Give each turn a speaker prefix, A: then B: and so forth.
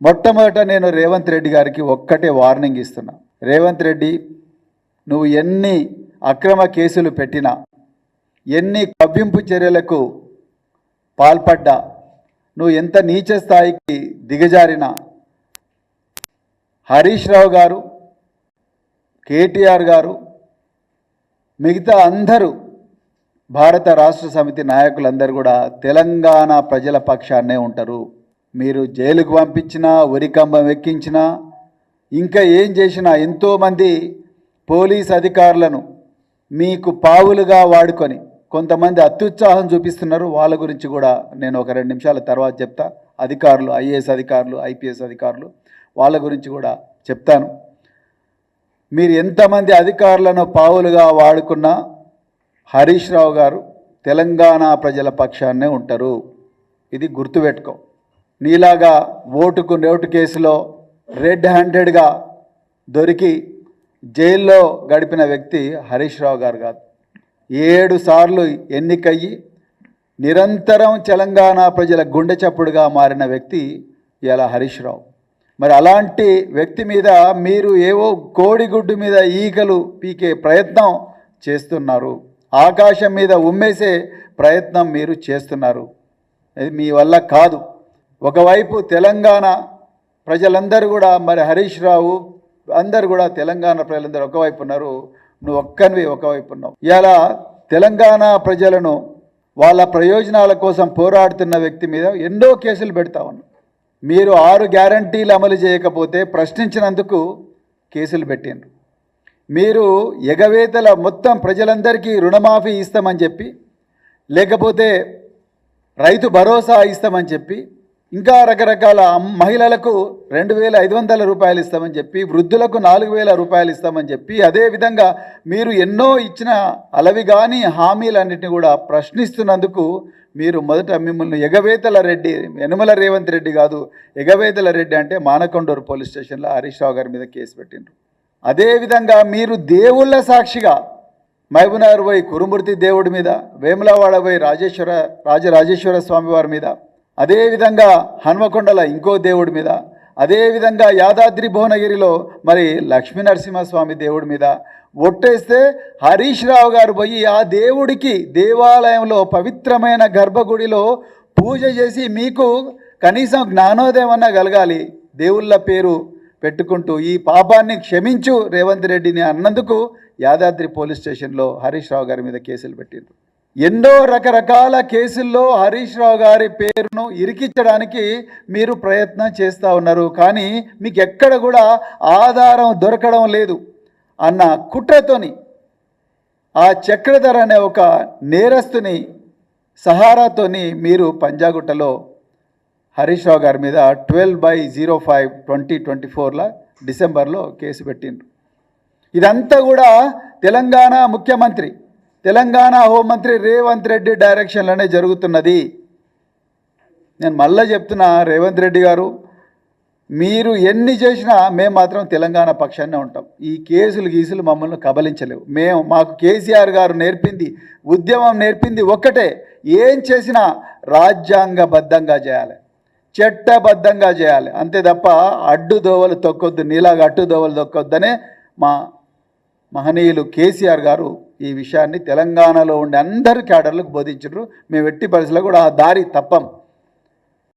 A: మొట్టమొదట నేను రేవంత్ రెడ్డి గారికి ఒక్కటే వార్నింగ్ ఇస్తున్నా. రేవంత్ రెడ్డి నువ్వు ఎన్ని అక్రమ కేసులు పెట్టినా ఎన్ని కవ్వింపు చర్యలకు పాల్పడ్డా నువ్వు ఎంత నీచ స్థాయికి దిగజారినా హరీష్ రావు గారు కేటీఆర్ గారు మిగతా అందరూ భారత రాష్ట్ర సమితి నాయకులందరూ కూడా తెలంగాణ ప్రజల పక్షాన్నే ఉంటారు. మీరు జైలుకు పంపించినా ఉరికంబం ఎక్కించినా ఇంకా ఏం చేసినా ఎంతోమంది పోలీస్ అధికారులను మీకు పావులుగా వాడుకొని కొంతమంది అత్యుత్సాహం చూపిస్తున్నారు. వాళ్ళ గురించి కూడా నేను ఒక రెండు నిమిషాల తర్వాత చెప్తా. అధికారులు ఐఏఎస్ అధికారులు ఐపీఎస్ అధికారులు వాళ్ళ గురించి కూడా చెప్తాను. మీరు ఎంతమంది అధికారులను పావులుగా వాడుకున్నా హరీష్ రావు గారు తెలంగాణ ప్రజల పక్షాన్నే ఉంటారు. ఇది గుర్తుపెట్టుకో. నీలాగా ఓటుకు నోటు కేసులో రెడ్ హ్యాండెడ్గా దొరికి జైల్లో గడిపిన వ్యక్తి హరీష్ రావు గారు కాదు. ఏడు సార్లు ఎన్నికయ్యి నిరంతరం తెలంగాణ ప్రజల గుండె చప్పుడుగా మారిన వ్యక్తి ఇలా హరీష్ రావు. మరి అలాంటి వ్యక్తి మీద మీరు ఏవో కోడిగుడ్డు మీద ఈగలు పీకే ప్రయత్నం చేస్తున్నారు. ఆకాశం మీద ఉమ్మేసే ప్రయత్నం మీరు చేస్తున్నారు. అది మీ వల్ల కాదు. ఒకవైపు తెలంగాణ ప్రజలందరూ కూడా మరి హరీష్ రావు అందరు కూడా తెలంగాణ ప్రజలందరూ ఒకవైపు ఉన్నారు. నువ్వు ఒక్కనివి ఒకవైపు ఉన్నావు. ఇలా తెలంగాణ ప్రజలను వాళ్ళ ప్రయోజనాల కోసం పోరాడుతున్న వ్యక్తి మీద ఎన్నో కేసులు పెడతా ఉన్నావు. మీరు ఆరు గ్యారంటీలు అమలు చేయకపోతే ప్రశ్నించినందుకు కేసులు పెట్టిండ్రు. మీరు ఎగవేతల మొత్తం ప్రజలందరికీ రుణమాఫీ ఇస్తామని చెప్పి లేకపోతే రైతు భరోసా ఇస్తామని చెప్పి ఇంకా రకరకాల మహిళలకు రెండు వేల ఐదు వందల రూపాయలు ఇస్తామని చెప్పి వృద్ధులకు నాలుగు వేల రూపాయలు ఇస్తామని చెప్పి అదేవిధంగా మీరు ఎన్నో ఇచ్చిన అలవి కానీ హామీలన్నింటినీ కూడా ప్రశ్నిస్తున్నందుకు మీరు మొదట మిమ్మల్ని ఎగవేతల రెడ్డి యనుమల రేవంత్ రెడ్డి కాదు ఎగవేతల రెడ్డి అంటే మానకొండూరు పోలీస్ స్టేషన్లో హరీష్ రావు గారి మీద కేసు పెట్టిండ్రు. అదేవిధంగా మీరు దేవుళ్ళ సాక్షిగా మహబూనార్ పోయి కురుమూర్తి దేవుడి మీద వేములవాడ పోయి రాజేశ్వర రాజరాజేశ్వర స్వామి వారి మీద అదేవిధంగా హన్మకొండల ఇంకో దేవుడి మీద అదేవిధంగా యాదాద్రి భువనగిరిలో మరి లక్ష్మీ నరసింహస్వామి దేవుడి మీద ఒట్టేస్తే హరీష్ రావు గారు పోయి ఆ దేవుడికి దేవాలయంలో పవిత్రమైన గర్భగుడిలో పూజ చేసి మీకు కనీసం జ్ఞానోదయం అన్నా కలగాలి. దేవుళ్ళ పేరు పెట్టుకుంటూ ఈ పాపాన్ని క్షమించు రేవంత్ రెడ్డిని అన్నందుకు యాదాద్రి పోలీస్ స్టేషన్లో హరీష్ రావు గారి మీద కేసులు పెట్టిండ్రు. ఎన్నో రకరకాల కేసుల్లో హరీష్ రావు గారి పేరును ఇరికించడానికి మీరు ప్రయత్నం చేస్తూ ఉన్నారు. కానీ మీకు ఎక్కడ కూడా ఆధారం దొరకడం లేదు అన్న కుట్రతోని ఆ చక్రధర్ అనే ఒక నేరస్తుని సహారాతోని మీరు పంజాగుట్టలో హరీష్ రావు గారి మీద twelve by zero five twenty twenty ఫోర్లో డిసెంబర్లో కేసు పెట్టిండ్రు. ఇదంతా కూడా తెలంగాణ ముఖ్యమంత్రి తెలంగాణ హోంమంత్రి రేవంత్ రెడ్డి డైరెక్షన్లోనే జరుగుతున్నది. నేను మళ్ళీ చెప్తున్నా రేవంత్ రెడ్డి గారు మీరు ఎన్ని చేసినా మేము మాత్రం తెలంగాణ పక్షాన్నే ఉంటాం. ఈ కేసులు గీసులు మమ్మల్ని కబలించలేవు. మేము మాకు కేసీఆర్ గారు నేర్పింది ఉద్యమం నేర్పింది ఒక్కటే. ఏం చేసినా రాజ్యాంగబద్ధంగా చేయాలి. చట్టబద్ధంగా చేయాలి. అంతే తప్ప అడ్డు దోవలు తొక్కొద్దు నీలాగా అడ్డు దోవలు తొక్కొద్దనే మా మహనీయులు కేసీఆర్ గారు ఈ విషయాన్ని తెలంగాణలో ఉండే అందరు క్యాడర్లకు బోధించారు మేము ఎట్టి పరిస్థితుల్లో కూడా ఆ దారి తప్పం.